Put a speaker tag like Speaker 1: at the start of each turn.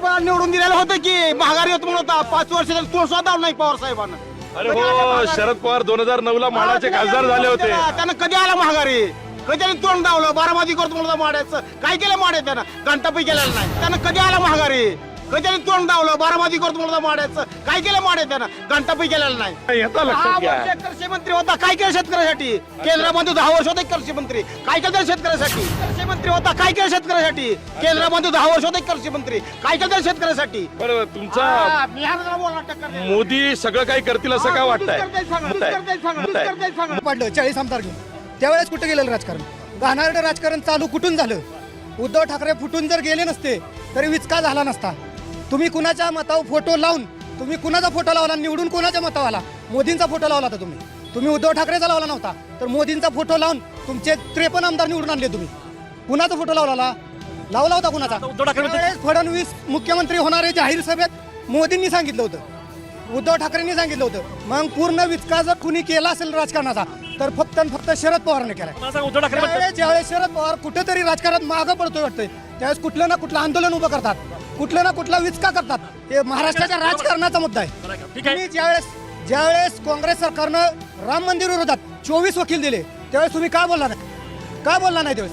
Speaker 1: साहेबांना निवडून दिलेलं होतं की महागारी होत म्हणून होता पाच वर्ष तो सुद्धा नाही पवार साहेबांना.
Speaker 2: अरे हो शरद पवार दोन हजार नऊ ला माडाचे खासदार झाले होते.
Speaker 1: त्यानं कधी आला महागारी? कधी त्याने तोंड दावलं बारामती करतो म्हणून माड्याचं. काय केलं माड्या त्यानं घंटापै केलेलं नाही. त्यानं कधी आला महागारी? कधी त्याने तोंड दावलं बारामती करतो म्हणून माड्याचं. काय केलं माड्या त्यानं? घंटापै केलेलं नाही.
Speaker 2: येतं
Speaker 1: दहा
Speaker 2: लक्षात घ्या
Speaker 1: वर्ष कृषी मंत्री होता. काय केलं शेतकऱ्यासाठी? केंद्रामध्ये दहा वर्ष होते कृषी मंत्री काय केलं शेतकऱ्यासाठी? कृषी मंत्री होता. काय केलं शेतकऱ्यासाठी? केंद्रामध्ये दहा वर्ष होते कृषी मंत्री काय केलं शेतकऱ्यासाठी?
Speaker 2: बरं तुमचा. मोदी सगळं काही करतील असं काय वाटतंय? मत आहे. मत आहे.
Speaker 3: पडलं चाळीस आमदार घेऊन. त्यावेळेस कुठे गेलेलं राजकारण? घाणारडं राजकारण चालू कुठून झालं? उद्धव ठाकरे फुटून जर गेले नसते तरी विचका झाला नसता. तुम्ही कुणाच्या मतावर फोटो लावून तुम्ही कुणाचा फोटो लावला निवडून कोणाच्या मतावर आला? मोदींचा फोटो लावला होता तुम्ही. तुम्ही उद्धव ठाकरेचा लावला नव्हता. तर मोदींचा फोटो लावून तुमचे त्रेपन्न आमदार निवडून आणले तुम्ही. कुणाचा फोटो लावला लावला होता कुणाचा? त्यावेळेस फडणवीस मुख्यमंत्री होणार जाहीर सभेत मोदींनी सांगितलं होतं. उद्धव ठाकरेंनी सांगितलं होतं. मग पूर्ण विचका जर कुणी केला असेल राजकारणाचा तर फक्त आणि फक्त शरद पवारने केला ज्यावेळेस शरद पवार कुठेतरी राजकारणात मागं पडतोय वाटतंय. त्यावेळेस कुठलं ना कुठलं आंदोलन उभं करतात. कुठलं ना कुठला विचका करतात. हे महाराष्ट्राच्या राजकारणाचा मुद्दा आहे. तुम्ही ज्यावेळेस ज्यावेळेस काँग्रेस सरकारनं राम मंदिर विरोधात चोवीस वकील दिले त्यावेळेस तुम्ही का बोलला नाही? का बोलला नाही त्यावेळेस?